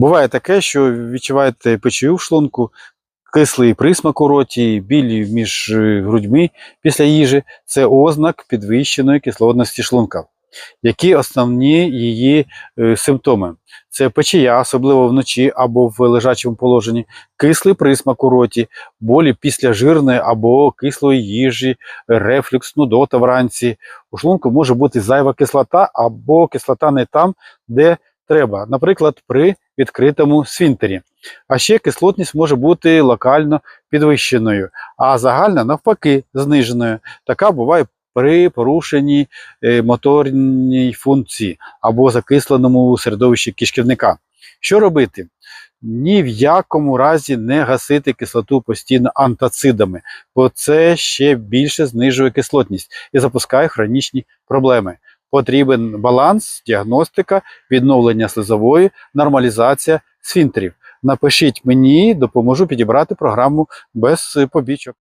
Буває таке, що відчуваєте печію в шлунку, кислий присмак у роті, білі між е, грудьми після їжі це ознак підвищеної кислотності шлунка. Які основні її е, симптоми? Це печія, особливо вночі або в лежачому положенні, кислий присмак у роті, болі після жирної або кислої їжі, рефлюкс, нудота вранці. У шлунку може бути зайва кислота або кислота не там, де треба, наприклад, при відкритому сфінктері. А ще кислотність може бути локально підвищеною, а загальна навпаки зниженою. Така буває при порушенні е, моторній функції або закисленому середовищі кишківника. Що робити? Ні в якому разі не гасити кислоту постійно антацидами, бо це ще більше знижує кислотність і запускає хронічні проблеми. Потрібен баланс, діагностика, відновлення слизової, нормалізація сфінтерів. Напишіть мені, допоможу підібрати програму без е, побічок.